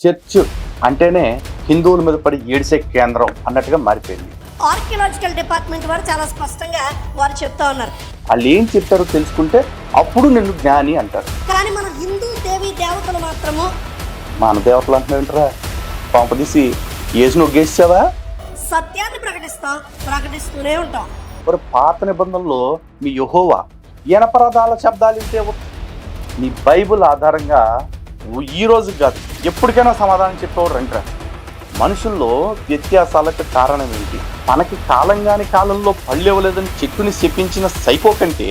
Church అంటేనే హిందువుల మీద పడి ఏడిసే కేంద్రం అన్నట్టుగా మారిపోయింది. ఆర్కియలాజికల్ డిపార్ట్మెంట్ వారు చాలా స్పష్టంగా వారు చెప్తా ఉన్నారు. వాళ్ళు ఏం చెప్తారో తెలుసుకుంటే అప్పుడు నిన్ను జ్ఞాని అంటారు. కానీ మన హిందూ దేవి దేవతలు మాత్రము మన దేవతలు అంటున్నాయంటారా పంపదీసి ఏసు నొగ్గేసావా సత్యాన్ని ప్రకటిస్తాం ప్రకటిస్తూనే ఉంటాం. మరి పాత నిబంధనలో మీ యహోవా ఎనపరదాల శబ్దాలు ఇంటే నీ బైబిల్ ఆధారంగా ఈ రోజు కాదు ఎప్పటికైనా సమాధానం చెప్పేవాడు రంట్రా మనుషుల్లో వ్యత్యాసాలకు కారణం ఏంటి? మనకి కాలం కాని కాలంలో పళ్ళు ఇవ్వలేదని చెట్టుని చెప్పించిన సైకో కంటే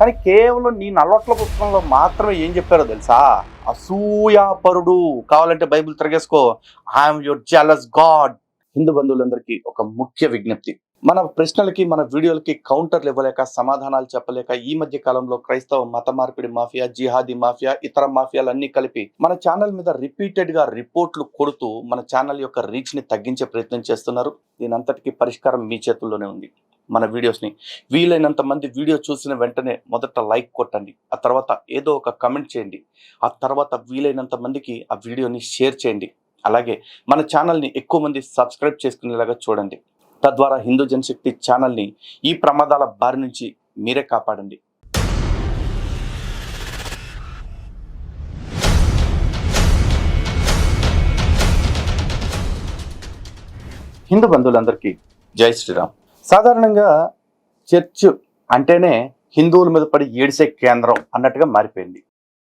కానీ కేవలం నీ నల్లొట్ల పుస్తకంలో మాత్రమే ఏం చెప్పారో తెలుసా? అసూయాపరుడు కావాలంటే Bible తిరగేసుకో. I am your jealous God. Hindu బంధువులందరికీ ఒక ముఖ్య విజ్ఞప్తి. మన ప్రశ్నలకి మన వీడియోలకి కౌంటర్లు ఇవ్వలేక సమాధానాలు చెప్పలేక ఈ మధ్య కాలంలో క్రైస్తవ మత మార్పిడి మాఫియా జిహాదీ మాఫియా ఇతర మాఫియాలన్నీ కలిపి మన ఛానల్ మీద రిపీటెడ్గా రిపోర్ట్లు కొడుతూ మన ఛానల్ యొక్క రీచ్ని తగ్గించే ప్రయత్నం చేస్తున్నారు. దీని పరిష్కారం మీ చేతుల్లోనే ఉంది. మన వీడియోస్ని వీలైనంత మంది వీడియో చూసిన వెంటనే మొదట లైక్ కొట్టండి. ఆ తర్వాత ఏదో ఒక కమెంట్ చేయండి. ఆ తర్వాత వీలైనంత మందికి ఆ వీడియోని షేర్ చేయండి. అలాగే మన ఛానల్ని ఎక్కువ మంది సబ్స్క్రైబ్ చేసుకునేలాగా చూడండి. తద్వారా హిందూ జనశక్తి ఛానల్ని ఈ ప్రమాదాల బారి నుంచి మీరే కాపాడండి. హిందూ బంధువులందరికీ జై శ్రీరామ్. సాధారణంగా చర్చ్ అంటేనే హిందువుల మీద పడి ఏడిసే కేంద్రం అన్నట్టుగా మారిపోయింది.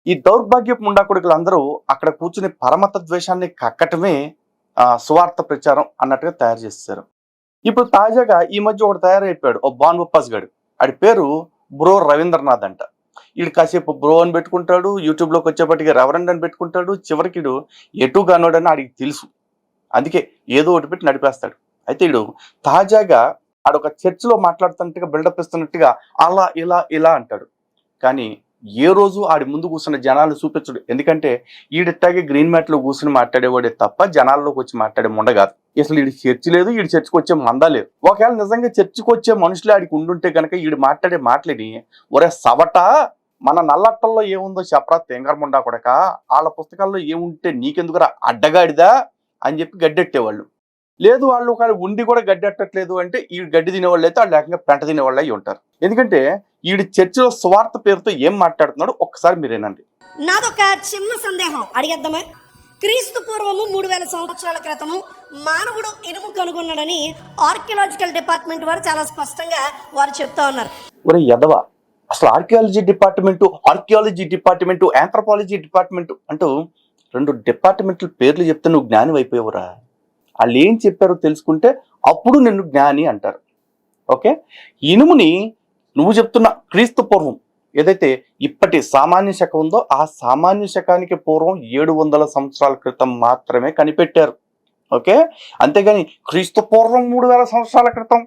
ఈ దౌర్భాగ్యపు ముండాకుడికలందరూ అక్కడ కూర్చుని పరమత ద్వేషాన్ని కక్కటమే ఆ, సువార్త ప్రచారం అన్నట్టుగా తయారు చేస్తారు ఇప్పుడు తాజాగా ఈ మధ్య ఒకటి తయారైపోయాడు ఓ బాన్ బొప్పాస్ గాడు. ఆడి పేరు బ్రో రవీంద్రనాథ్ అంట. వీడు కాసేపు బ్రో అని పెట్టుకుంటాడు యూట్యూబ్లోకి వచ్చేపటికి రెవరెండ్ అని పెట్టుకుంటాడు చివరికి వీడు ఎటు కానోడని ఆడికి తెలుసు. అందుకే ఏదో ఒకటి పెట్టి నడిపేస్తాడు. అయితే వీడు తాజాగా ఆడొక చర్చిలో మాట్లాడుతున్నట్టుగా బిల్డప్ ఇస్తున్నట్టుగా అలా ఇలా ఇలా అంటాడు. కానీ ఏ రోజు ఆడి ముందు కూర్చున్న జనాలు చూపించడు. ఎందుకంటే ఈడిట్టాగే గ్రీన్ మ్యాట్లో కూర్చుని మాట్లాడేవాడే తప్ప జనాల్లోకి వచ్చి మాట్లాడే ఉండగాదు అసలు ఈడి చర్చి లేదు ఈడు చర్చికి వచ్చే మందలేదు ఒకవేళ నిజంగా చర్చికి వచ్చే మనుషులు ఆడికి ఉండుంటే కనుక ఈడు మాట్లాడే మాటలేని ఒరే సవట మన నల్లట్టల్లో ఏముందో చెప్పరా తెంగరముండా కొడక వాళ్ళ పుస్తకాల్లో ఏముంటే నీకెందుకురా అడ్డగాడిదా అని చెప్పి గడ్డెట్టేవాళ్ళు. లేదు వాళ్ళు ఒకవేళ ఉండి కూడా గడ్డెట్టట్లేదు అంటే ఈ గడ్డి తినేవాళ్ళు అయితే వాళ్ళు లేకుండా పెంట తినేవాళ్ళు అయి ఉంటారు. ఎందుకంటే ఈడి చర్చిలో స్వార్థ పేరుతో ఏం మాట్లాడుతున్నాడో ఒక్కసారి మీరేనండి నాదొక చిన్న సందేహం. అడిగేద్దామా. క్రీస్తు పూర్వము మూడు వేల సంవత్సరాల క్రితము మానవుడు ఇనుము కనుగొన్నాడని ఆర్కియలాజికల్ డిపార్ట్మెంట్ వారు చాలా స్పష్టంగా వారు చెప్తా ఉన్నారు. ఒరే ఎదవ అసలు archaeology department archaeology department anthropology department అంటూ రెండు డిపార్ట్మెంట్ల పేర్లు చెప్తే నువ్వు జ్ఞాని అయిపోయావురా. వాళ్ళు ఏం చెప్పారో తెలుసుకుంటే అప్పుడు నిన్ను జ్ఞాని అంటారు. ఓకే? ఇనుముని నువ్వు చెప్తున్న క్రీస్తు పూర్వం ఏదైతే ఇప్పటి సామాన్య శకం ఉందో ఆ సామాన్య శకానికి పూర్వం ఏడు వందల సంవత్సరాల క్రితం మాత్రమే కనిపెట్టారు. ఓకే? అంతేగాని క్రీస్తు పూర్వం మూడు వేల సంవత్సరాల క్రితం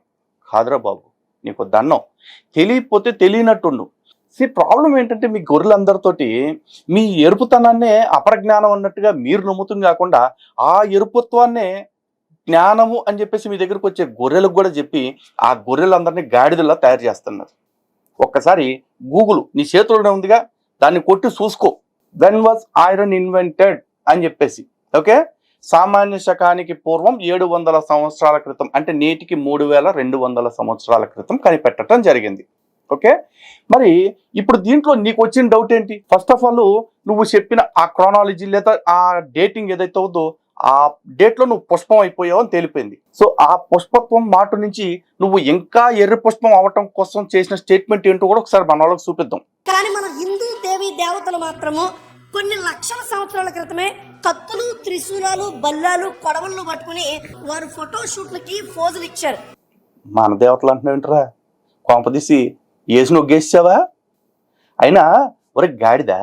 కాదురా బాబు నీకు దన్నం. తెలియకపోతే తెలియనట్టుండు. సి ప్రాబ్లం ఏంటంటే మీ గొర్రెలందరితోటి మీ ఎరుపుతనాన్నే అపరజ్ఞానం అన్నట్టుగా మీరు నమ్ముతుంది కాకుండా ఆ ఎరుపుత్వాన్నే జ్ఞానము అని చెప్పేసి మీ దగ్గరకు వచ్చే గొర్రెలకు కూడా చెప్పి ఆ గొర్రెలందరినీ గాడిదలా తయారు చేస్తున్నారు. ఒక్కసారి గూగుల్ నీ చేతుల్లోనే ఉందిగా దాన్ని కొట్టి చూసుకో. వెన్ వాజ్ ఐరన్ ఇన్వెంటెడ్ అని చెప్పేసి. ఓకే? సామాన్య శకానికి పూర్వం ఏడు వందల సంవత్సరాల క్రితం అంటే నేటికి మూడు వేల రెండు వందల సంవత్సరాల క్రితం కనిపెట్టడం జరిగింది. ఓకే? మరి ఇప్పుడు దీంట్లో నీకు వచ్చిన డౌట్ ఏంటి? ఫస్ట్ ఆఫ్ ఆల్ నువ్వు చెప్పిన ఆ క్రానాలజీ లేదా ఆ డేటింగ్ ఏదైతే ఉందో ఆ డేట్లో నువ్వు పుష్పం అయిపోయావు అని తేలిపోయింది. సో ఆ పుష్పత్వం మాట నుంచి నువ్వు ఇంకా ఎర్రి పుష్పం అవటం కోసం చేసిన స్టేట్మెంట్ ఏంటో కూడా ఒకసారి మన వాళ్ళకి చూపిద్దాం. కానీ మన హిందూ దేవి దేవతలు మాత్రము కొన్ని లక్షల సంవత్సరాల క్రితమే కత్తులు త్రిశూలాలు బల్లాలు కొడవళ్ళు పట్టుకుని వారు ఫోటో షూట్లకి ఫోజులు ఇచ్చారు. మన దేవతలు అంటున్నావుంటరా కొంపదీసి ఏసు నొగ్గేసావా అయినా ఒరే గాడిద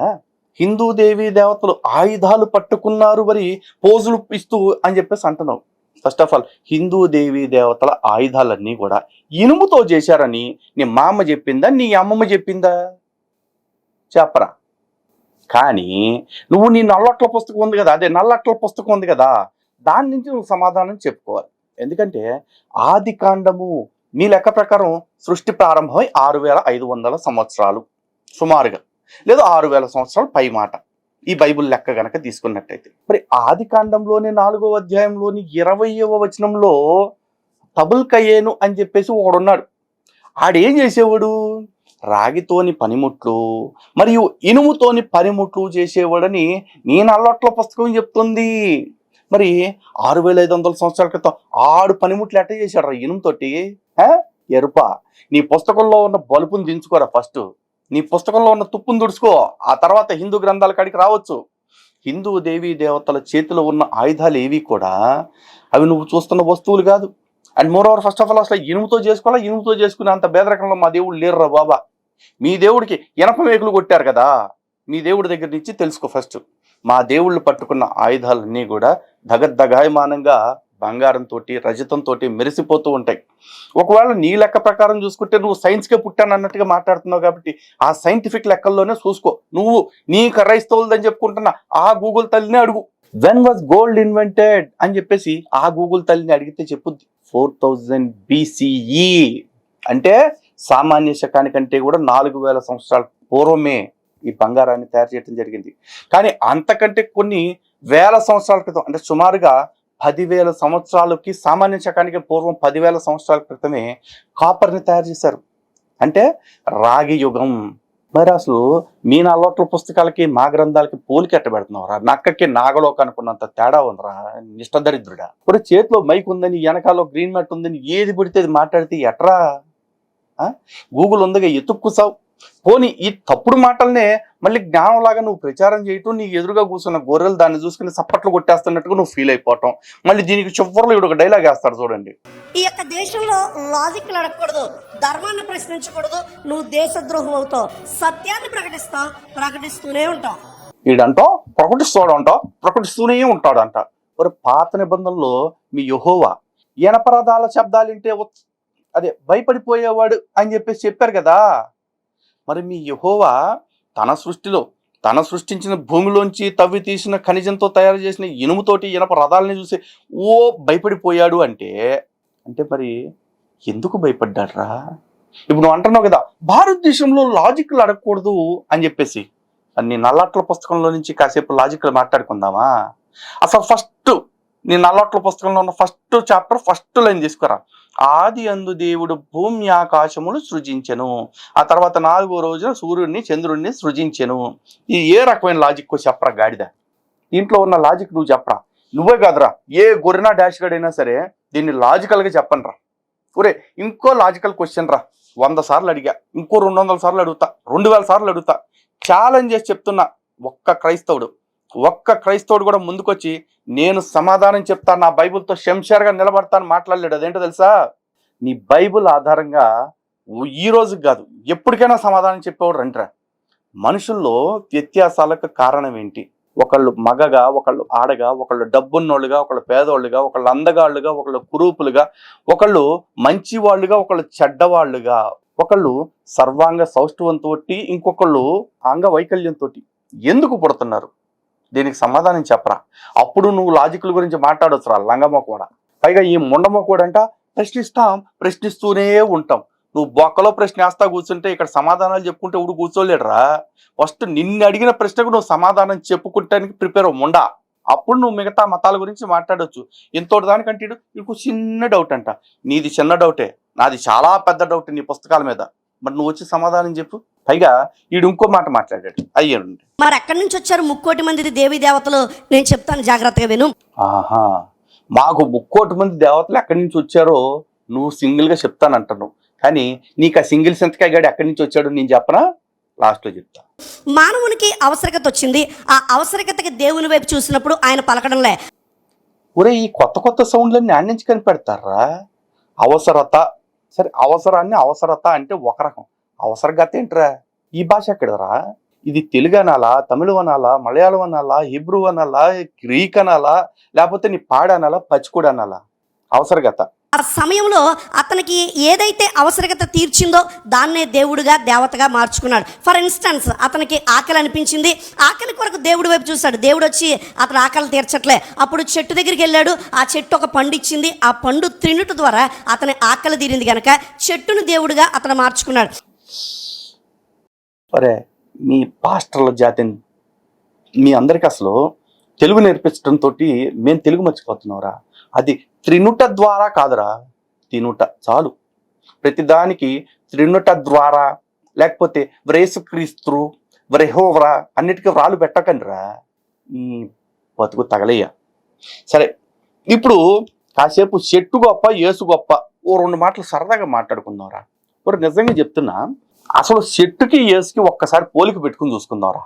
హిందూ దేవీ దేవతలు ఆయుధాలు పట్టుకున్నారు మరి పోజులు ఇస్తూ అని చెప్పేసి అంటున్నావు. ఫస్ట్ ఆఫ్ ఆల్ హిందూ దేవీ దేవతల ఆయుధాలన్నీ కూడా ఇనుముతో చేశారని నీ మామ చెప్పిందా నీ అమ్మమ్మ చెప్పిందా? చెప్పరా. కానీ నువ్వు నీ నల్లట్ల పుస్తకం ఉంది కదా అదే నల్లట్ల పుస్తకం ఉంది కదా దాని నుంచి నువ్వు సమాధానం చెప్పుకోవాలి. ఎందుకంటే ఆది కాండము మీ లెక్క ప్రకారం సృష్టి ప్రారంభమై ఆరు వేల ఐదు వందల సంవత్సరాలు. సుమారుగా. లేదా ఆరు వేల సంవత్సరాలు పై మాట. ఈ బైబిల్ లెక్క గనక తీసుకున్నట్టయితే. మరి ఆది కాండంలోని నాలుగో అధ్యాయంలోని ఇరవయవ వచనంలో తబుల్ కయ్యేను అని చెప్పేసి ఒకడున్నాడు. ఆడేం చేసేవాడు? రాగితోని పనిముట్లు మరియు ఇనుముతోని పనిముట్లు చేసేవాడని నేను అల్లట్ల పుస్తకం చెప్తుంది. మరి ఆరు వేల ఐదు వందల సంవత్సరాల క్రితం ఆడు పనిముట్లు ఎట్ట చేశాడు రా ఇనుముతోటి? హే? ఎరుప నీ పుస్తకంలో ఉన్న బలుపుని దించుకోరా ఫస్ట్. నీ పుస్తకంలో ఉన్న తుప్పును దుడుచుకో ఆ తర్వాత హిందూ గ్రంథాల కాడికి రావచ్చు. హిందూ దేవీ దేవతల చేతిలో ఉన్న ఆయుధాలు ఏవి కూడా అవి నువ్వు చూస్తున్న వస్తువులు కాదు. And moreover first of all అసలు ఇనుముతో చేసుకోవాలా? ఇనుముతో చేసుకునే అంత బేదరకంలో మా దేవుడు లేరురా బాబా. మీ దేవుడికి ఇనప మేకులు కొట్టారు కదా. మీ దేవుడి దగ్గర నుంచి తెలుసుకో ఫస్ట్ మా దేవుళ్ళు పట్టుకున్న ఆయుధాలన్నీ కూడా దగద్దగాయమానంగా బంగారంతో రజతంతో మెరిసిపోతూ ఉంటాయి. ఒకవేళ నీ లెక్క ప్రకారం చూసుకుంటే నువ్వు సైన్స్కే పుట్టాను అన్నట్టుగా మాట్లాడుతున్నావు కాబట్టి ఆ సైంటిఫిక్ లెక్కల్లోనే చూసుకో. నువ్వు నీ క్రైస్తవులదని చెప్పుకుంటున్న ఆ గూగుల్ తల్లిని అడుగు. వెన్ వాజ్ గోల్డ్ ఇన్వెంటెడ్ అని చెప్పేసి ఆ గూగుల్ తల్లిని అడిగితే చెప్పుద్ది. ఫోర్ థౌజండ్ బీసీఈ అంటే సామాన్య శకానికంటే కూడా నాలుగు వేల సంవత్సరాల పూర్వమే ఈ బంగారాన్ని తయారు చేయడం జరిగింది. కానీ అంతకంటే కొన్ని వేల సంవత్సరాల క్రితం అంటే సుమారుగా పదివేల సంవత్సరాలకి సామాన్య శకానికి పూర్వం పదివేల సంవత్సరాల క్రితమే కాపర్ని తయారు చేశారు. అంటే రాగి యుగం. మరి అసలు మీ అలవాట్ల పుస్తకాలకి మా గ్రంథాలకి పోలికెట్ట పెడుతున్నావురా? నక్కకి నాగలోకి అనుకున్నంత తేడా ఉందిరా నిష్టదరిద్రుడా. ఇప్పుడు చేతిలో మైక్ ఉందని వెనకాల గ్రీన్ మ్యాట్ ఉందని ఏది పడితే మాట్లాడితే ఎట్రా? గూగుల్ ఉందిగా ఎత్తుక్కుసావు పోనీ ఈ తప్పుడు మాటల్నే మళ్ళీ జ్ఞానంలాగా నువ్వు ప్రచారం చేయటం నీ ఎదురుగా కూర్చున్న గొర్రెలు దాన్ని చూసుకుని సప్పట్లు కొట్టేస్తున్నట్టుగా నువ్వు ఫీల్ అయిపోవటం మళ్ళీ దీనికి చివరిలో ఇప్పుడు ఒక డైలాగ్ వేస్తాడు చూడండి. ఈ యొక్క దేశంలో లాజిక్ అడగకూడదు ధర్మాన్ని ప్రశ్నించకూడదు నువ్వు దేశద్రోహం అవుతావు సత్యాన్ని ప్రకటిస్తావు ప్రకటిస్తూనే ఉంటావు. వీడంటో ప్రకటిస్తాడు అంట ప్రకటిస్తూనే ఉంటాడంట. మరి పాత నిబంధనలో మీ యహోవా ఎనపరదాల శబ్దాలు వింటే అదే భయపడిపోయేవాడు అని చెప్పేసి చెప్పారు కదా. మరి మీ యహోవా తన సృష్టిలో తన సృష్టించిన భూమిలోంచి తవ్వి తీసిన ఖనిజంతో తయారు చేసిన ఇనుముతోటి ఇనప రథాలని చూసి ఓ భయపడిపోయాడు అంటే అంటే మరి ఎందుకు భయపడ్డాడ్రా? ఇప్పుడు నువ్వు అంటున్నావు కదా భారతదేశంలో లాజిక్లు అడగకూడదు అని చెప్పేసి. నీ నల్లాట్ల పుస్తకంలో నుంచి కాసేపు లాజిక్లు మాట్లాడుకుందామా? అసలు ఫస్ట్ నీ నల్లాట్ల పుస్తకంలో ఉన్న ఫస్ట్ చాప్టర్ ఫస్ట్ లైన్ తీసుకురా. ఆది అందు దేవుడు భూమి ఆకాశములు సృజించెను. ఆ తర్వాత నాలుగో రోజున సూర్యుడిని చంద్రుడిని సృజించెను. ఇది ఏ రకమైన లాజిక్ చెప్పరా గాడిద? దీంట్లో ఉన్న లాజిక్ నువ్వు చెప్పరా? నువ్వే కాదురా. ఏ గొర్రెనా డాష్ గడైనా సరే దీన్ని లాజికల్గా చెప్పనరా. ఒరే ఇంకో లాజికల్ క్వశ్చన్ రా. వంద సార్లు అడిగా. ఇంకో రెండు వందల సార్లు అడుగుతా. రెండు వేల సార్లు అడుగుతా. ఛాలెంజ్ చేసి చెప్తున్నా. ఒక్క క్రైస్తవుడు. ఒక్క క్రైస్తవుడు కూడా ముందుకొచ్చి నేను సమాధానం చెప్తాను నా బైబిల్తో శంషార్గా నిలబడతాను మాట్లాడలేడు. అదేంటో తెలుసా? నీ బైబిల్ ఆధారంగా ఈ రోజుకి కాదు ఎప్పటికైనా సమాధానం చెప్పేవాడు రండిరా. మనుషుల్లో వ్యత్యాసాలకు కారణం ఏంటి? ఒకళ్ళు మగగా ఒకళ్ళు ఆడగా ఒకళ్ళు డబ్బున్నోళ్ళుగా ఒకళ్ళు పేదోళ్ళుగా ఒకళ్ళు అందగాళ్ళుగా ఒకళ్ళు కురూపులుగా ఒకళ్ళు మంచి వాళ్ళుగా ఒకళ్ళు చెడ్డవాళ్ళుగా ఒకళ్ళు సర్వాంగ సౌష్ఠవంతో ఇంకొకళ్ళు అంగవైకల్యంతో ఎందుకు పుడుతున్నారు? దీనికి సమాధానం చెప్పరా? అప్పుడు నువ్వు లాజిక్ల గురించి మాట్లాడొచ్చు రా లంగమ్మ కూడా పైగా ఈ ముండమ్మ కూడా అంట ప్రశ్నిస్తాం ప్రశ్నిస్తూనే ఉంటాం. నువ్వు బొక్కలో ప్రశ్న వేస్తా కూర్చుంటే ఇక్కడ సమాధానాలు చెప్పుకుంటే ఇప్పుడు కూర్చోలేడురా. ఫస్ట్ నిన్ను అడిగిన ప్రశ్నకు నువ్వు సమాధానం చెప్పుకుంటానికి ప్రిపేర్ ఉండా అప్పుడు నువ్వు మిగతా మతాల గురించి మాట్లాడొచ్చు. ఇంతటి దానికంటే నీకు చిన్న డౌట్ అంట నీది చిన్న డౌటే. నాది చాలా పెద్ద డౌట్ నీ పుస్తకాల మీద. మరి నువ్వు వచ్చి సమాధానం చెప్పు. పైగా ఈడు ఇంకో మాట మాట్లాడాడు. అయ్యండి మరి ఎక్కడి నుంచి వచ్చారు ముక్కోటి మంది దేవి దేవతలు? నేను చెప్తాను జాగ్రత్తగా విను. ఆహా. మాకు ముక్కోటి మంది దేవతలు ఎక్కడి నుంచి వచ్చారో నువ్వు సింగిల్గా చెప్తానంటున్నావు. కానీ నీకు ఆ సింగిల్ సెంతకాయ గాడు ఎక్కడి నుంచి వచ్చాడో నేను చెప్పనా? లాస్ట్లో చెప్తా. మానవునికి అవసరకత వచ్చింది. ఆ అవసరకతకి దేవుని వైపు చూసినప్పుడు ఆయన పలకడంలే ఒరే ఈ కొత్త కొత్త సౌండ్లన్నీ ఆడి నుంచి కనిపెడతారా? అవసరత సరే అవసరాన్ని అవసరత అంటే ఒక రకం. అవసరగత ఏంట్రా ఈ భాష ఎక్కడరా ఇది తెలుగు అనాలా తమిళ అనాలా మలయాళం అనాలా హిబ్రూ అనాలా గ్రీక్ అనాలా లేకపోతే నీ పాడనాలా పచ్చికూడ అనాలా? అవసరగత. ఆ సమయంలో అతనికి ఏదైతే అవసరకత తీర్చిందో దాన్నే దేవుడిగా దేవతగా మార్చుకున్నాడు. ఫర్ ఇన్స్టెన్స్ అతనికి ఆకలి అనిపించింది. ఆకలి కొరకు దేవుడి వైపు చూశాడు. దేవుడు వచ్చి అతను ఆకలి తీర్చట్లే. అప్పుడు చెట్టు దగ్గరికి వెళ్ళాడు. ఆ చెట్టు ఒక పండు ఇచ్చింది. ఆ పండు తినుట ద్వారా అతని ఆకలి తీరింది కనుక చెట్టును దేవుడిగా అతను మార్చుకున్నాడు. ఒరే మీ పాస్టర్ల జాతిని మీ అందరికి అసలు తెలుగు నేర్పించడంతో మేము తెలుగు మర్చిపోతున్నారా అది త్రినుట ద్వారా కాదురా తినుట చాలు. ప్రతిదానికి త్రినుట ద్వారా లేకపోతే వ్రేసు క్రీస్తు వ్రెహోవరా అన్నిటికీ వ్రాలు పెట్టకండిరా. బతుకు తగలయ్య. సరే ఇప్పుడు కాసేపు చెట్టు గొప్ప ఏసు గొప్ప ఓ రెండు మాటలు సరదాగా మాట్లాడుకుందాంరా. మరి నిజంగా చెప్తున్నా అసలు చెట్టుకి ఏసుకి ఒక్కసారి పోలిక పెట్టుకుని చూసుకుందాంరా.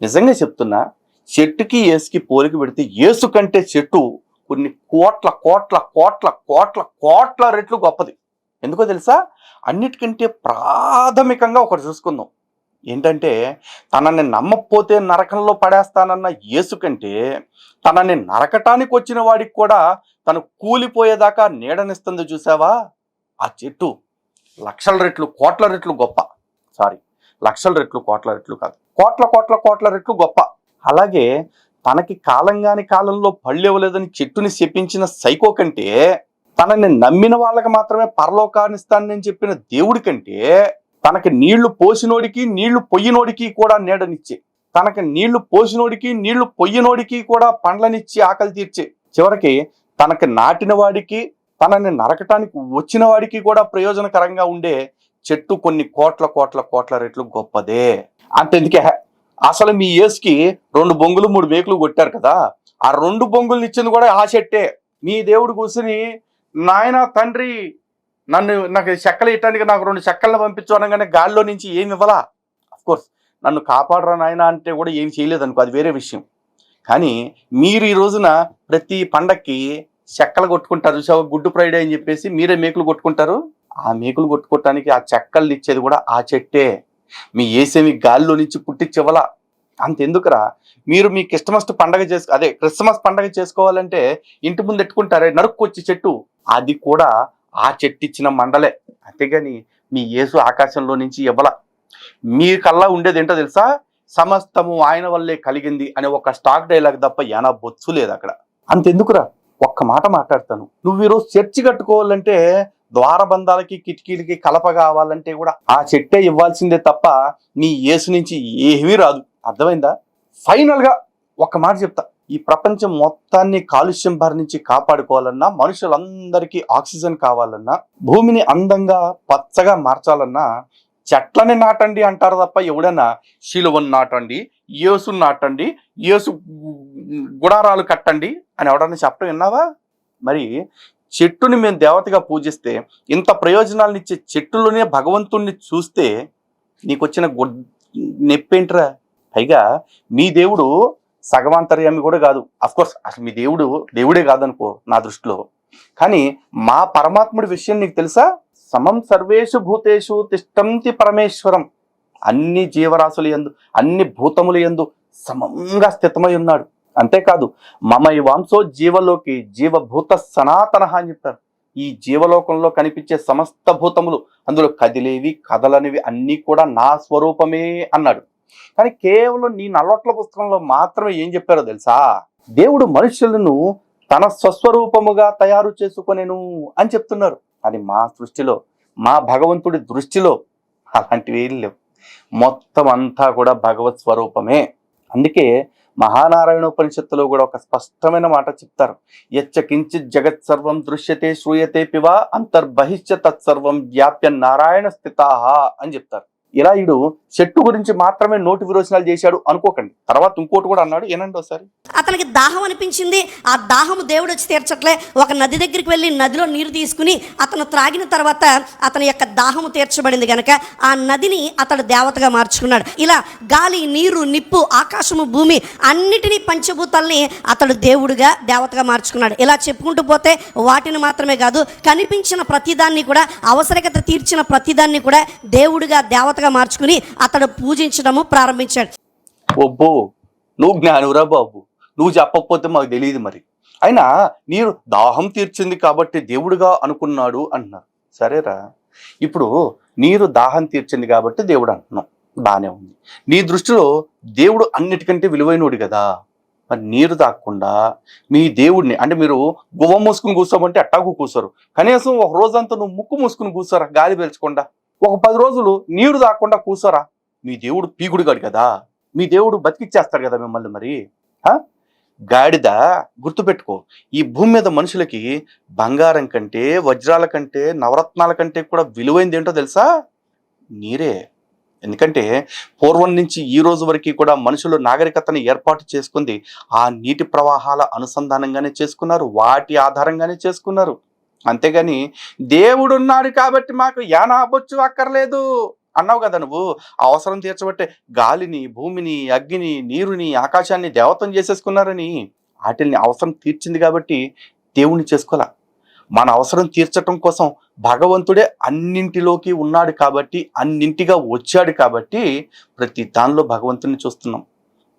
నిజంగా చెప్తున్నా చెట్టుకి ఏసుకి పోలిక పెడితే ఏసు కంటే చెట్టు కొన్ని కోట్ల కోట్ల కోట్ల కోట్ల కోట్ల రెట్లు గొప్పది. ఎందుకో తెలుసా? అన్నిటికంటే ప్రాథమికంగా ఒకటి చూసుకుందాం. ఏంటంటే తనని నమ్మకపోతే నరకంలో పడేస్తానన్న యేసు కంటే తనని నరకటానికి వచ్చిన వాడికి కూడా తను కూలిపోయేదాకా నీడనిస్తుంది చూసావా? ఆ చెట్టు లక్షల రెట్లు కోట్ల రెట్లు గొప్ప. సారీ లక్షల రెట్లు కోట్ల రెట్లు కాదు. కోట్ల కోట్ల కోట్ల రెట్లు గొప్ప. అలాగే తనకి కాలంగాని కాలంలో పళ్ళు ఇవ్వలేదని చెట్టుని శపించిన సైకో కంటే తనని నమ్మిన వాళ్ళకి మాత్రమే పరలోకాన్నిస్తానని చెప్పిన దేవుడి కంటే తనకి నీళ్ళు పోసినోడికి నీళ్ళు పొయ్యినోడికి కూడా నీడనిచ్చే తనకి నీళ్ళు పోసినోడికి నీళ్ళు పొయ్యినోడికి కూడా పండ్లనిచ్చి ఆకలి తీర్చే చివరికి తనకి నాటిన వాడికి తనని నరకటానికి వచ్చిన వాడికి కూడా ప్రయోజనకరంగా ఉండే చెట్టు కొన్ని కోట్ల కోట్ల కోట్ల రెట్లు గొప్పదే. అంతెందుకే అసలు మీ ఏసుకి రెండు బొంగులు మూడు మేకులు కొట్టారు కదా. ఆ రెండు బొంగులు ఇచ్చింది కూడా ఆ చెట్టే మీ దేవుడు కూర్చుని నాయన తండ్రి నన్ను నాకు చెక్కలు ఇట్టడానికి నాకు రెండు చెక్కలను పంపించు అనగానే గాల్లో నుంచి ఏమి ఇవ్వలా? కోర్స్ నన్ను కాపాడరా నాయన అంటే కూడా ఏం చేయలేదు అనుకో అది వేరే విషయం. కానీ మీరు ఈ రోజున ప్రతి పండక్కి చెక్కలు కొట్టుకుంటారు. చూసావు? గుడ్డు ఫ్రైడే అని చెప్పేసి మీరే మేకులు కొట్టుకుంటారు. ఆ మేకులు కొట్టుకోవటానికి ఆ చెక్కలు ఇచ్చేది కూడా ఆ చెట్టే. మీ ఏసేమి గాల్లో నుంచి పుట్టించివ్వలా అంతెందుకురా? మీరు మీ క్రిస్టమస్ పండగ చేసు అదే క్రిస్మస్ పండగ చేసుకోవాలంటే ఇంటి ముందు ఎట్టుకుంటారే నరుక్కొచ్చి చెట్టు. అది కూడా ఆ చెట్టు ఇచ్చిన మండలే. అంతేగాని మీ యేసు ఆకాశంలో నుంచి ఇవ్వల. మీ కల్లా ఉండేది ఏంటో తెలుసా? సమస్తము ఆయన వల్లే కలిగింది అనే ఒక స్టాక్ డైలాగ్ తప్ప ఏనా బొచ్చు లేదు అక్కడ అంతెందుకురా? ఒక్క మాట మాట్లాడతాను. నువ్వు ఈరోజు చర్చి కట్టుకోవాలంటే ద్వారబంధాలకి కిటికీలకి కలప కావాలంటే కూడా ఆ చెట్టే ఇవ్వాల్సిందే తప్ప నీ యేసు నుంచి ఏమీ రాదు. అర్థమైందా? ఫైనల్గా ఒక మాట చెప్తా. ఈ ప్రపంచం మొత్తాన్ని కాలుష్యం బారి నుంచి కాపాడుకోవాలన్నా మనుషులందరికీ ఆక్సిజన్ కావాలన్నా భూమిని అందంగా పచ్చగా మార్చాలన్నా చెట్లని నాటండి అంటారు తప్ప ఎవడన్నా శిలువను నాటండి యేసుని నాటండి యేసు గుడారాలు కట్టండి అని ఎవడన్నా చెప్పడం విన్నావా? మరి చెట్టుని మేము దేవతగా పూజిస్తే ఇంత ప్రయోజనాలను ఇచ్చే చెట్టులోనే భగవంతుణ్ణి చూస్తే నీకు వచ్చిన గుడ్ నొప్పేంట్రా? పైగా మీ దేవుడు సగవాంతర్యామి కూడా కాదు. కోర్స్ అసలు మీ దేవుడు దేవుడే కాదనుకో నా దృష్టిలో. కానీ మా పరమాత్ముడి విషయం నీకు తెలుసా? సమం సర్వేషు భూతేషు తిష్టంతి పరమేశ్వరం. అన్ని జీవరాశులు ఎందు అన్ని భూతములు ఎందు సమంగా స్థితమై ఉన్నాడు. అంతేకాదు మమ ఈ వాంసో జీవలోకి జీవభూత సనాతన అని చెప్తారు. ఈ జీవలోకంలో కనిపించే సమస్త భూతములు అందులో కదిలేవి కదలనివి అన్నీ కూడా నా స్వరూపమే అన్నాడు. కానీ కేవలం నీ నల్లొట్ల పుస్తకంలో మాత్రమే ఏం చెప్పారో తెలుసా? దేవుడు మనుషులను తన స్వస్వరూపముగా తయారు చేసుకొనేను అని చెప్తున్నారు. అది మా సృష్టిలో మా భగవంతుడి దృష్టిలో అలాంటివి ఏం లేవు. మొత్తం అంతా కూడా భగవత్ స్వరూపమే. అందుకే మహానారాయణ ఉపనిషత్తులో కూడా ఒక స్పష్టమైన మాట చెప్తారు. యచ్చ కించిత్ జగత్ సర్వం దృశ్యతే శ్రూయతే పివా అంతర్బహిష్య తత్సర్వం వ్యాప్య నారాయణ స్థితాహ అని చెప్తారు. ఇలా ఇడు చెట్టు గురించి మాత్రమే నోటి విరోచనాలు చేశాడు అనుకోకండి. తర్వాత ఇంకోటి కూడా అన్నాడు ఏనండి ఒకసారి? అతనికి దాహం అనిపించింది. ఆ దాహము దేవుడు వచ్చి తీర్చట్లే. ఒక నది దగ్గరికి వెళ్ళి నదిలో నీరు తీసుకుని అతను త్రాగిన తర్వాత అతని యొక్క దాహము తీర్చబడింది కనుక ఆ నదిని అతడు దేవతగా మార్చుకున్నాడు. ఇలా గాలి నీరు నిప్పు ఆకాశము భూమి అన్నిటినీ పంచభూతాల్ని అతడు దేవుడిగా దేవతగా మార్చుకున్నాడు. ఇలా చెప్పుకుంటూ పోతే వాటిని మాత్రమే కాదు కనిపించిన ప్రతిదాన్ని కూడా అవసరకత తీర్చిన ప్రతిదాన్ని కూడా దేవుడిగా దేవతగా మార్చుకుని అతడు పూజించడము ప్రారంభించాడు. ఒబ్బో నువ్వు జ్ఞానురా బాబు. నువ్వు చెప్పకపోతే మాకు తెలియదు మరి. అయినా నీరు దాహం తీర్చింది కాబట్టి దేవుడుగా అనుకున్నాడు అంటున్నారు. సరేరా? ఇప్పుడు నీరు దాహం తీర్చింది కాబట్టి దేవుడు అంటున్నాం. బాగానే ఉంది. నీ దృష్టిలో దేవుడు అన్నిటికంటే విలువైనోడు కదా. మరి నీరు తాగకుండా మీ దేవుడిని అంటే మీరు గువ్వ మూసుకుని కూర్చోమంటే అట్టాకు కూర్చోరు. కనీసం ఒక రోజంతా నువ్వు ముక్కు మూసుకుని కూర్చోరా గాలి పీల్చకుండా. ఒక పది రోజులు నీరు తాగకుండా కూర్చోరా. మీ దేవుడు పీకుడుగాడు కదా. మీ దేవుడు బతికిచ్చేస్తాడు కదా మిమ్మల్ని మరి. గాడిద గుర్తుపెట్టుకో ఈ భూమి మీద మనుషులకి బంగారం కంటే వజ్రాల కంటే నవరత్నాల కంటే కూడా విలువైంది ఏంటో తెలుసా? నీరే. ఎందుకంటే పూర్వం నుంచి ఈ రోజు వరకు కూడా మనుషులు నాగరికతను ఏర్పాటు చేసుకుంది ఆ నీటి ప్రవాహాల అనుసంధానంగానే చేసుకున్నారు వాటి ఆధారంగానే చేసుకున్నారు. అంతేగాని దేవుడున్నాడు కాబట్టి మాకు యానా బొచ్చు అక్కర్లేదు. అన్నావు కదా నువ్వు? ఆ అవసరం తీర్చబట్టే గాలిని భూమిని అగ్నిని నీరుని ఆకాశాన్ని దేవతం చేసేసుకున్నారని. వాటిని అవసరం తీర్చింది కాబట్టి దేవుణ్ణి చేసుకోలే. మన అవసరం తీర్చటం కోసం భగవంతుడే అన్నింటిలోకి ఉన్నాడు కాబట్టి అన్నింటిగా వచ్చాడు కాబట్టి ప్రతి దానిలో భగవంతుని చూస్తున్నాం.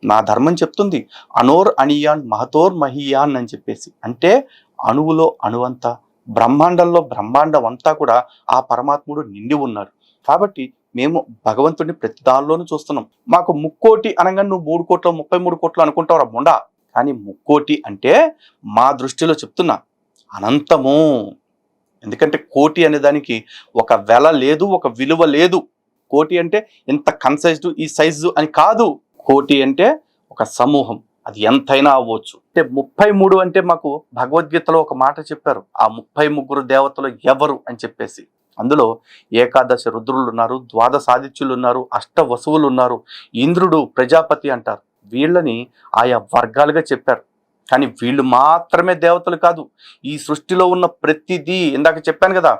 నా ధర్మం చెప్తుంది అనోర్ అనియాన్ మహతోర్ మహియాన్ అని చెప్పేసి. అంటే అణువులో అణువంతా బ్రహ్మాండంలో బ్రహ్మాండం అంతా కూడా ఆ పరమాత్ముడు నిండి ఉన్నాడు కాబట్టి మేము భగవంతుడిని ప్రతి దానిలోనూ చూస్తున్నాం. మాకు ముక్కోటి అనగా నువ్వు మూడు కోట్లు ముప్పై మూడు కోట్లు అనుకుంటావు ముండా. కానీ ముక్కోటి అంటే మా దృష్టిలో చెప్తున్నా అనంతము. ఎందుకంటే కోటి అనే దానికి ఒక వెల లేదు ఒక విలువ లేదు. కోటి అంటే ఇంత కన్సైజ్డ్ ఈ సైజు అని కాదు. కోటి అంటే ఒక సమూహం. అది ఎంతైనా అవ్వచ్చు. అంటే ముప్పై మూడు అంటే మాకు భగవద్గీతలో ఒక మాట చెప్పారు. ఆ ముప్పై ముగ్గురు దేవతలు ఎవరు అని చెప్పేసి. అందులో ఏకాదశ రుద్రులు ఉన్నారు ద్వాదశ ఆదిత్యులు ఉన్నారు అష్ట వసువులు ఉన్నారు ఇంద్రుడు ప్రజాపతి అంటారు. వీళ్ళని ఆయా వర్గాలుగా చెప్పారు. కానీ వీళ్ళు మాత్రమే దేవతలు కాదు. ఈ సృష్టిలో ఉన్న ప్రతిదీ ఇందాక చెప్పాను కదా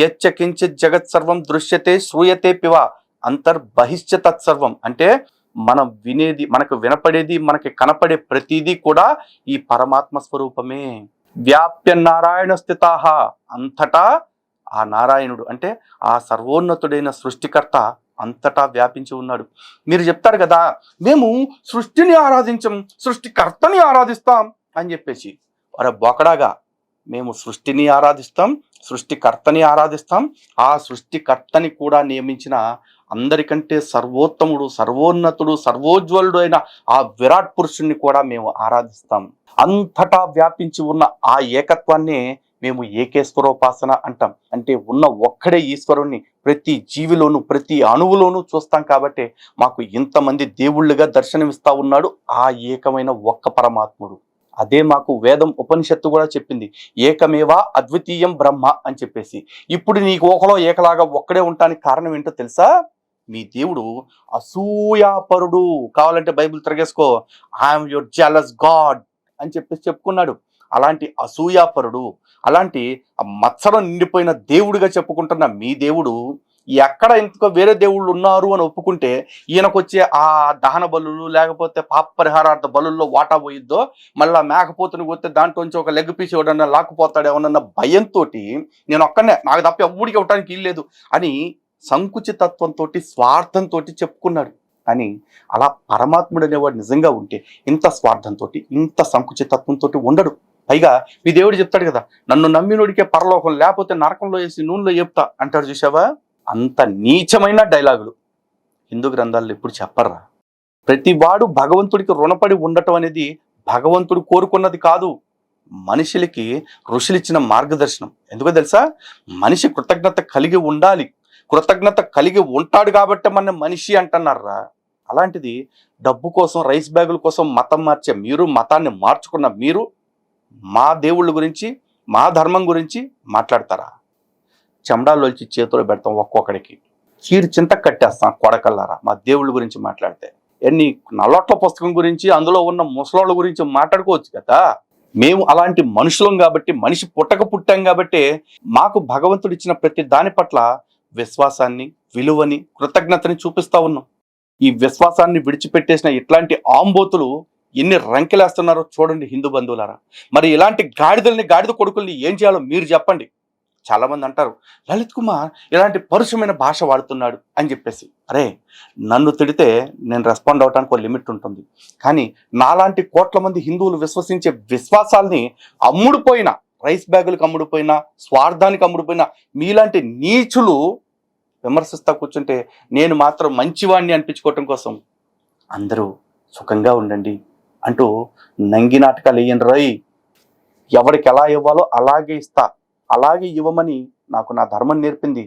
యచ్చ కించిత్ జగత్ సర్వం దృశ్యతే శ్రూయతే పివ అంతర్బహిష్య తత్సర్వం. అంటే మనం వినేది మనకు వినపడేది మనకి కనపడే ప్రతిదీ కూడా ఈ పరమాత్మ స్వరూపమే. వ్యాప్య నారాయణ స్థితాహ. అంతటా ఆ నారాయణుడు అంటే ఆ సర్వోన్నతుడైన సృష్టికర్త అంతటా వ్యాపించి ఉన్నాడు. మీరు చెప్తారు కదా మేము సృష్టిని ఆరాధించం సృష్టికర్తని ఆరాధిస్తాం అని చెప్పేసి. అరే బొకడాగా మేము సృష్టిని ఆరాధిస్తాం సృష్టికర్తని ఆరాధిస్తాం ఆ సృష్టికర్తని కూడా నియమించిన అందరికంటే సర్వోత్తముడు సర్వోన్నతుడు సర్వోజ్వలుడు అయిన ఆ విరాట్ పురుషుణ్ణి కూడా మేము ఆరాధిస్తాం. అంతటా వ్యాపించి ఉన్న ఆ ఏకత్వాన్ని మేము ఏకేశ్వరోపాసన అంటాం. అంటే ఉన్న ఒక్కడే ఈశ్వరుణ్ణి ప్రతి జీవిలోను ప్రతి అణువులోనూ చూస్తాం కాబట్టి మాకు ఇంతమంది దేవుళ్ళుగా దర్శనమిస్తా ఉన్నాడు ఆ ఏకమైన ఒక్క పరమాత్ముడు. అదే మాకు వేదం ఉపనిషత్తు కూడా చెప్పింది. ఏకమేవా అద్వితీయం బ్రహ్మ అని చెప్పేసి. ఇప్పుడు నీకు ఒకలో ఏకలాగా ఒక్కడే ఉండటానికి కారణం ఏంటో తెలుసా? మీ దేవుడు అసూయాపరుడు. కావాలంటే Bible తిరగేసుకో. I am your jealous God అని చెప్పేసి చెప్పుకున్నాడు. అలాంటి అసూయాపరుడు అలాంటి ఆ మత్సరం నిండిపోయిన దేవుడిగా చెప్పుకుంటున్న మీ దేవుడు ఎక్కడ ఇంతకో వేరే దేవుళ్ళు ఉన్నారు అని ఒప్పుకుంటే ఈయనకొచ్చే ఆ దహన బలులు లేకపోతే పాప పరిహారార్థ బలుల్లో వాటా పోయిద్దో మళ్ళా మేకపోతుని దాంట్లో దాంట్లోంచి ఒక లెగ్ పీస్ ఎవడన్నా లాక్కుపోతాడేమోనన్న భయంతో నేను ఒక్కనే నాకు తప్ప ఎవ్వడికి ఇవ్వడానికి వీల్లేదు అని సంకుచితత్వంతో స్వార్థంతో చెప్పుకున్నాడు. అని అలా పరమాత్ముడు అనేవాడు నిజంగా ఉంటే ఇంత స్వార్థంతో ఇంత సంకుచితత్వంతో ఉండడు. పైగా మీ దేవుడు చెప్తాడు కదా నన్ను నమ్మినోడికే పరలోకం లేకపోతే నరకంలో వేసి నూనెలో చెప్తా అంటాడు చూసావా అంత నీచమైన డైలాగులు. హిందూ గ్రంథాల్లో ఎప్పుడు చెప్పర్రా ప్రతి వాడు భగవంతుడికి రుణపడి ఉండటం అనేది భగవంతుడు కోరుకున్నది కాదు. మనుషులకి ఋషులు ఇచ్చిన మార్గదర్శనం. ఎందుకో తెలుసా? మనిషి కృతజ్ఞత కలిగి ఉండాలి. కృతజ్ఞత కలిగి ఉంటాడు కాబట్టి మన మనిషి అంటున్నారా? అలాంటిది డబ్బు కోసం రైస్ బ్యాగుల కోసం మతం మార్చే మీరు మతాన్ని మార్చుకున్న మీరు మా దేవుళ్ళ గురించి మా ధర్మం గురించి మాట్లాడతారా? చెమడాలోంచి చేతిలో పెడతాం ఒక్కొక్కడికి. చీరు చింత కట్టేస్తాం కొడకల్లారా మా దేవుళ్ళ గురించి మాట్లాడితే. ఎన్ని నల్లొట్ల పుస్తకం గురించి అందులో ఉన్న ముసలోళ్ళ గురించి మాట్లాడుకోవచ్చు కదా? మేము అలాంటి మనుషులం కాబట్టి మనిషి పుట్టక పుట్టాం కాబట్టి మాకు భగవంతుడు ఇచ్చిన ప్రతి దాని పట్ల విశ్వాసాన్ని విలువని కృతజ్ఞతని చూపిస్తా ఉన్నాం. ఈ విశ్వాసాన్ని విడిచిపెట్టేసిన ఇట్లాంటి ఆంబోతులు ఎన్ని రంకెలేస్తున్నారో చూడండి హిందూ బంధువులారా. మరి ఇలాంటి గాడిదల్ని గాడిద కొడుకుల్ని ఏం చేయాలో మీరు చెప్పండి. చాలామంది అంటారు లలిత్ కుమార్ ఇలాంటి పరుషమైన భాష వాడుతున్నాడు అని చెప్పేసి. అరే నన్ను తిడితే నేను రెస్పాండ్ అవడానికి ఒక లిమిట్ ఉంటుంది. కానీ నాలాంటి కోట్ల మంది హిందువులు విశ్వసించే విశ్వాసాల్ని అమ్ముడుపోయిన రైస్ బ్యాగులకు అమ్ముడుపోయిన స్వార్థానికి అమ్ముడుపోయిన మీలాంటి నీచులు విమర్శిస్తా కూర్చుంటే నేను మాత్రం మంచివాణ్ణి అనిపించుకోవటం కోసం అందరూ సుఖంగా ఉండండి అంటూ నంగి నాటకాలు వేయండి. రోయ్ ఎవరికి ఎలా ఇవ్వాలో అలాగే ఇస్తా అలాగే ఇవ్వమని నాకు నా ధర్మం నేర్పింది.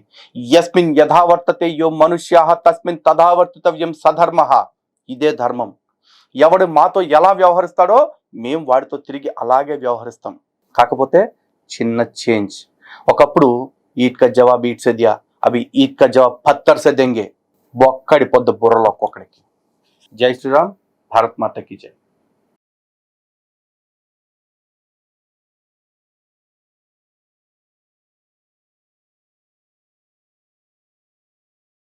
యస్మిన్ యథావర్తతే యో మనుష్య తస్మిన్ తథావర్తితవ్యం సధర్మ. ఇదే ధర్మం. ఎవడు మాతో ఎలా వ్యవహరిస్తాడో మేము వాడితో తిరిగి అలాగే వ్యవహరిస్తాం. కాకపోతే చిన్న చేంజ్. ఒకప్పుడు ఈట్ జవాబు జవాబ్ ఈట్ సే అవి ఈట్ జవాబు జవాబ్ పత్తర్ సే ఒక్కడి పొద్దు బుర్రలో ఒక్కొక్కడికి జై శ్రీరామ్ భారత్ మాతకి జై.